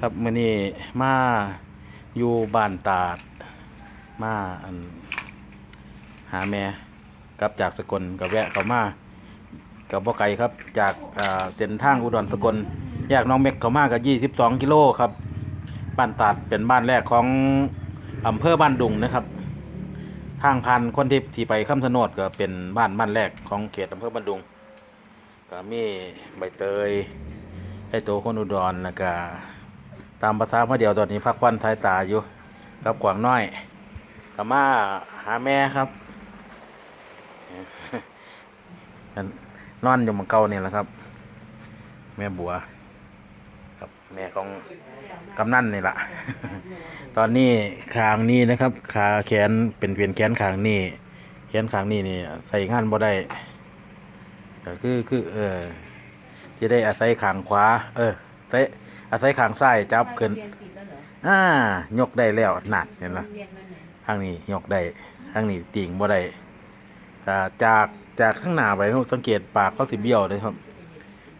ครับมื้อนี้มาอยู่บ้านตาด มาอันหาแม่กลับจากสกลกับแวะเข้ามากับบ่ไกลครับจากเส้นทางอุดรสกลแยกน้องเม็กเข้ามากับ22กิโลครับบ้านตาดเป็นบ้านแรกของอำเภอบ้านดุงนะครับ ทางพันคนที่ที่ไปคำชะโนดก็เป็นบ้านบ้านแรกของเขตอำเภอบ้านดุง ก็มีใบเตยไอโตคนอุดรแล้วก็ตามภาษาพระเดียวตอนนี้พักวันสายตาอยู่กับกวางน้อยก็มาหาแม่ครับนอนอยู่มังเก่านี่แหละครับ แม่บัว แม่ของกำนันนี่แหละ ตอนนี้ขางนี้นะครับขาแขนเป็นเปลี่ยนแขนขางนี้แขนขางนี้นี่ใส่งานบ่ได้ก็คือคือเออที่ได้อาศัยขางขวา เออใส่อาศัยขางซ้ายจับขึ้นอ่ายกได้แล้วหนักเห็นไหมทางนี้ยกได้ทางนี้ติ่งบ่ได้จากจากข้างหน้าไปสังเกตปากเขาสิเบี้ยวเลยครับ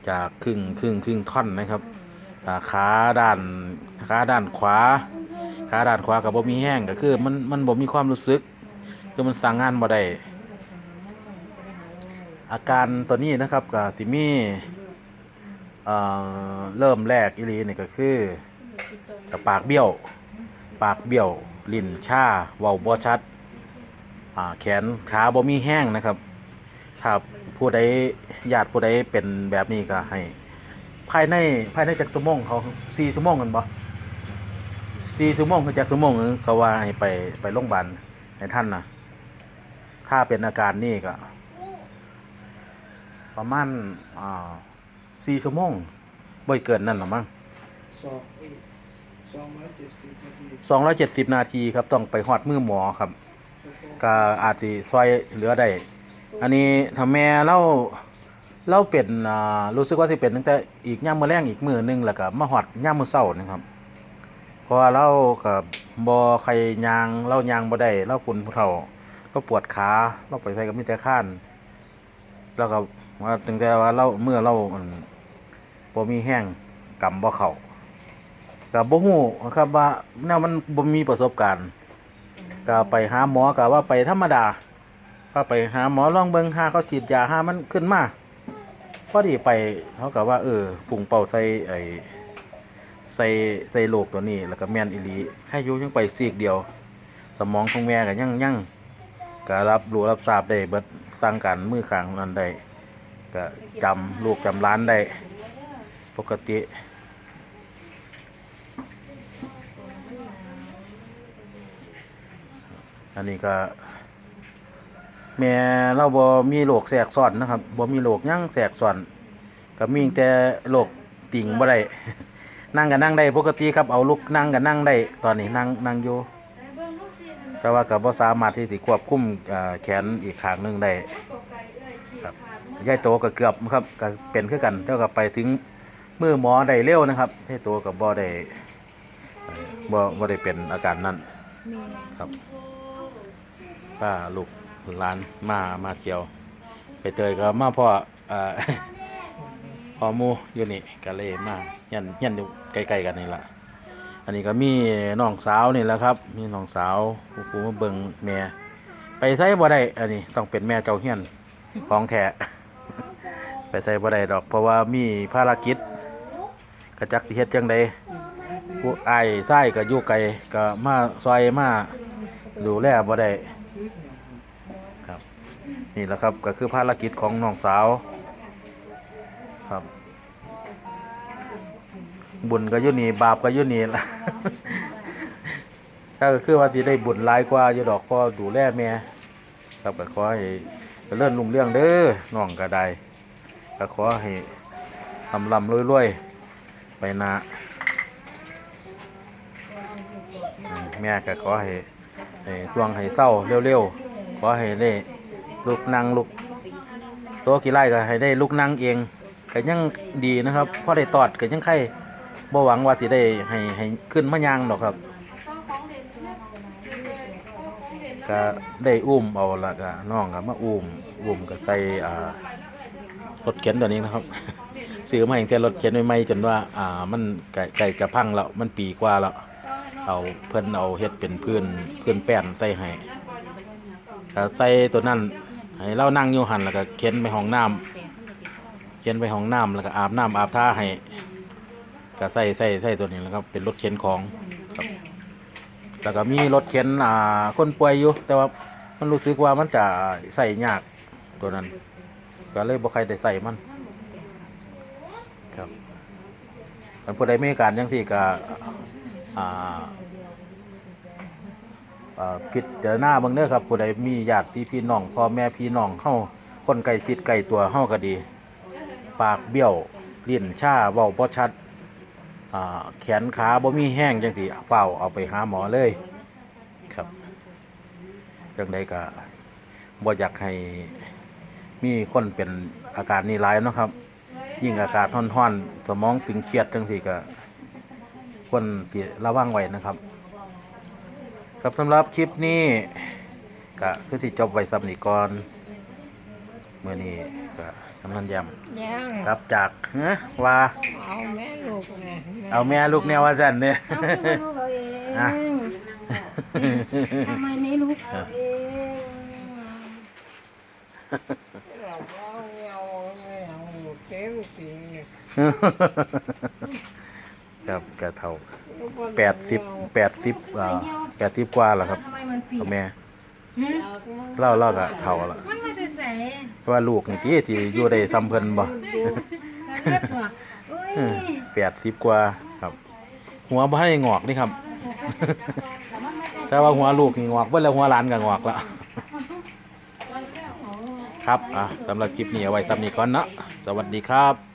จากครึ่งครึ่งครึ่งท่อนนะครับ อ่าขาด้านขาด้านขวาขาด้านขวากับบ่มีแห้งก็คือมันมันบ่มีความรู้สึก คือมันสั่งงานบ่ได้อาการตัวนี้นะครับก็สิมีเอ่อเริ่มแรกอีลีนี่ก็คือกับปากเบี้ยว ปากเบี้ยวลิ้นชาเว้าบ่ชัดอ่าแขนขาบ่มีแห้งนะครับถ้าผู้ใดญาติผู้ใดเป็นแบบนี้ก็ให้ ภายในภายในจักชั่วโมงเขาสี่ชั่วโมงกันบ่สี่ชั่วโมงคือจักชั่วโมงนึงเขาว่าให้ไปไปโรงพยาบาลให้ท่านนะถ้าเป็นอาการนี่ก็ ประมาณอ่าสี่ชั่วโมงบ่อยเกินนั่นหรอมั้งสองสองร้อยเจ็ดสิบนาทีสองร้อยเจ็ดสิบนาทีครับ ต้องไปหอดมือหมอครับ ก็อาจสิซอยเหลือได้ อันนี้ถ้าแม่เรา เราเป็นรู้สึกว่าสิเป็นตั้งแต่อีกย่ามมือแรงอีกมือหนึงแล้วก็มาหอดย่ามมือเศร้านะครับเพราะว่าเรากับบอใครยางเรายางบ่ได้เราปุ่นผู้เฒ่าเราปวดขาเราไปใส่กับมิแต่ข้านแล้วก็ว่าตั้งแต่ว่าเราเมื่อเราบ่มีแห้งกำบ่เข้าก็บ่ฮู้ครับว่าแนวมันบ่มีประสบการณ์ก็ไปหาหมอก็ว่าไปธรรมดาก็ไปหาหมอลองเบิ่งหาเขาฉีดยาหามันขึ้นมา พอดีไปเขาก็ว่า เออปุ่งเป่าใส่ไอ้ใส่ใส่โลกตัวนี้ แล้วก็แม่นอีหลีแค่ยู่ยังไปซีกเดียว สมองของแม่ก็ยังยังก็รับรู้รับทราบได้เบิดสร้างการมือข้างนั้นได้ก็จำลูกจำร้านได้ ปกติอันนี้ก็ แม่เราบ่มีโรคแทรกซ้อนนะครับบ่มีโรคหยังแทรกซ้อนก็มีแต่โรคติ่งบ่ได้นั่งก็นั่งได้ปกติครับเอาลุกนั่งก็นั่งได้ตอนนี้นั่งนั่งอยู่แต่ว่าก็บ่สามารถที่สิควบคุมเอ่อแขนอีกข้างหนึงได้ครับยายโตก็เกือบครับก็เป็นคือกันเท่ากับไปถึงมือหมอได้เร็วนะครับยายโตกับบ่ได้เอ่อบ่บ่ได้เป็นอาการนั้นครับป้าลูก หลานมามาเกี่ยว ไปเตยก็มาพ่อเอ่อ พ่อหมูอยู่นี่ก็เลยมายันยันอยู่ใกล้ๆกันนี่ล่ะ อันนี้ก็มีน้องสาวนี่แหละครับ มีน้องสาวผู้ผู้มาเบิ่งแม่ไปไสบ่ได้อันนี้ต้องเป็นแม่เจ้าเฮียนของแท้ ไปใส่บ่ได้ดอก เพราะว่ามีภารกิจกระจักสิเฮ็ดจังใดผู้อ้ายชายก็อยู่ไกลก็มาซอยมาดูแลบ่ได้ ครับ นี่แหละครับก็คือภารกิจของน้องสาว ครับ บุญก็ยู่นี่บาปก็ยู่นี่ละถ้าก็คือว่าสิได้บุญหลายกว่าอยู่ดอกพอดูแลแม่ครับก็ขอให้เจริญรุ่งเรื่องเด้อน้องก็ได้ก็ขอให้ลำลำรวยรวยๆไปนาแม่ก็ขอให้ให้สวงให้เศร้าเร็วๆ ขอให้ได้ลูกนั่งลูกตัวกี่ไร่ก็ให้ได้ลูกนั่งเองก็ยังดีนะครับพอได้ตอดก็ยังไข่บ่หวังว่าสิได้ให้ให้ขึ้นมายางดอกครับก็ได้อุ้มเอาละก็น้องก็มาอุ้มอุ้มก็ใส่อ่ารถเข็นตัวนี้นะครับซื้อมาตั้งแต่รถเข็นใหม่ๆจนว่าอ่ามันไก่ไก่จะพังแล้วมันปีกว่าแล้วเอาเพิ่นเอาเฮ็ดเป็นพื้นพื้นแป้นใส่ให้ ก็ใส่ตัวนั้นให้เรานั่งอยู่หันแล้วก็เข็นไปห้องน้ำเข็นไปห้องน้ำแล้วก็อาบน้ำอาบท่าให้ก็ใส่ใส่ใส่ตัวนี้แล้วครับเป็นรถเข็นของครับแล้วก็มีรถเข็นอ่าคนป่วยอยู่แต่ว่ามันรู้สึกว่ามันจะใส่ยากตัวนั้น ก็เลยบ่ใครได้ใส่มัน ครับมันผู้ใดมีอาการจังซี่ก็อ่า พิจารณาเบิ่งเด้อครับผู้ใดมีญาติพี่น้องพ่อแม่พี่น้องเฮาคนใกล้ชิดใกล้ตัวเฮาก็ดี ปากเบี้ยวลิ้นชาเว้าบ่ชัดแขนขาบ่มีแห้งจังสิเฝ้าเอาไปหาหมอเลยครับจังใดก็บ่อยากให้มีคนเป็นอาการนี้หลายเนาะครับ ยิ่งอากาศร้อนๆสมองตึงเครียดจังสิก็ควรสิระวังไว้นะครับ ครับสำหรับคลิปนี้ก็คือสิจบไว้สำนี้ก่อนมื้อนี้ก็กำนันย้ยังำกลับจากเฮ้อว่าเอาแม่ลูกเนี่ยเอาแม่ลูกแนวว่าซั่นเนี่ย เอาแม่ลูกเอาเองอะ ทำไมไม่ลูกเอาเองเราเอาเอาเอาเจ๊ลูกจริงเนี่ยครับกระเท่าแปดสิบแปดสิบอ่า แปดสิบกว่าแล้วครับทำไมมันปีเอาแม่หืมเล่าเล่าก็เท่าละมันมาแต่ใส่เพราะว่าลูกนี่ที่สิอยู่ได้ซ้ำเพิ่นบ่เรียบว่ะอุ้ยแปดสิบกว่าครับ หัวบ่ให้งอกนี่ครับ แต่ว่าหัวลูกนี่งอกเบิดแล้วหัวหลานก็งอกแล้วครับอะสำหรับคลิปนี้เอาไว้ซ้ำนี้ก่อนเนาะสวัสดีครับ